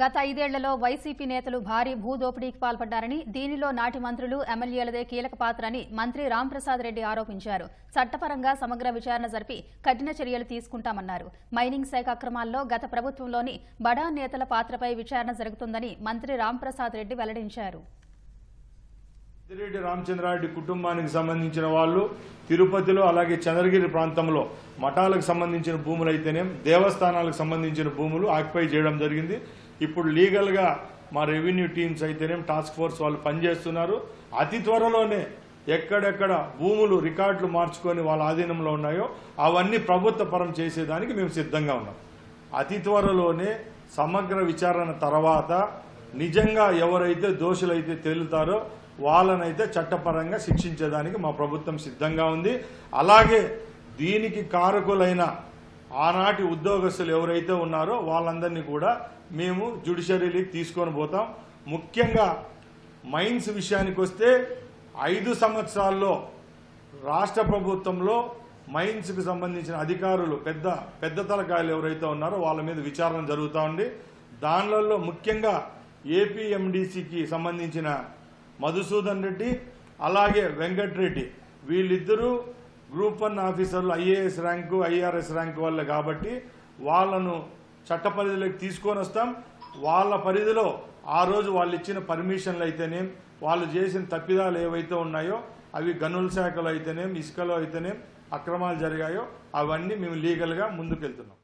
గత ఐదేళ్ళలో వైసీపీ నేతలు భారీ భూదోపిడీకి పాల్పడ్డారని దీనిలో నాటి మంత్రులు ఎమ్మెల్యేలదే కీలక పాత్ర అని మంత్రి రాంప్రసాద్ రెడ్డి ఆరోపించారు. చట్టపరంగా సమగ్ర విచారణ జరిపి కఠిన చర్యలు తీసుకుంటామన్నారు. మైనింగ్ శాఖ అక్రమాల్లో గత ప్రభుత్వంలోని బడా నేతల పాత్రపై విచారణ జరుగుతుందని మంత్రి రాంప్రసాద్ రెడ్డి వెల్లడించారు. రామచంద్రారెడ్డి కుటుంబానికి సంబంధించిన వాళ్ళు తిరుపతిలో అలాగే చంద్రగిరి ప్రాంతంలో మఠాలకు సంబంధించిన భూములు అయితేనే దేవస్థానాలకు సంబంధించిన భూములు ఆక్యుపై చేయడం జరిగింది. ఇప్పుడు లీగల్గా మా రెవెన్యూ టీమ్స్ అయితేనేం టాస్క్ ఫోర్స్ వాళ్ళు పనిచేస్తున్నారు. అతి త్వరలోనే ఎక్కడెక్కడ భూములు రికార్డులు మార్చుకొని వాళ్ళ ఆధీనంలో ఉన్నాయో అవన్నీ ప్రభుత్వ పరం చేసేదానికి మేము సిద్ధంగా ఉన్నాం. అతి త్వరలోనే సమగ్ర విచారణ తర్వాత నిజంగా ఎవరైతే దోషులైతే తేలుతారో వాళ్ళనైతే చట్టపరంగా శిక్షించేదానికి మా ప్రభుత్వం సిద్ధంగా ఉంది. అలాగే దీనికి కారకులైన ఆనాటి ఉద్యోగస్తులు ఎవరైతే ఉన్నారో వాళ్ళందరినీ కూడా మేము జ్యుడిషియరీకి తీసుకొని పోతాం. ముఖ్యంగా మైన్స్ విషయానికి వస్తే ఐదు సంవత్సరాల్లో రాష్ట్ర ప్రభుత్వంలో మైన్స్కి సంబంధించిన అధికారులు పెద్ద పెద్ద తలకాయలు ఎవరైతే ఉన్నారో వాళ్ళ మీద విచారణ జరుగుతూ ఉంది. దానిలలో ముఖ్యంగా ఏపీఎండిసికి సంబంధించిన మధుసూదన్ రెడ్డి అలాగే వెంకట్రెడ్డి వీళ్ళిద్దరూ గ్రూప్ వన్ ఆఫీసర్లు ఐఏఎస్ ర్యాంకు ఐఆర్ఎస్ ర్యాంకు వాళ్ళే కాబట్టి వాళ్ళను చట్ట పరిధిలోకి తీసుకొని వస్తాం. వాళ్ళ పరిధిలో ఆ రోజు వాళ్ళు ఇచ్చిన పర్మిషన్లు అయితేనేం వాళ్ళు చేసిన తప్పిదాలు ఏవైతే ఉన్నాయో అవి గనుల శాఖలో అయితేనేం ఇసుకలో అయితేనేం అక్రమాలు జరిగాయో అవన్నీ మేము లీగల్గా ముందుకెళ్తున్నాం.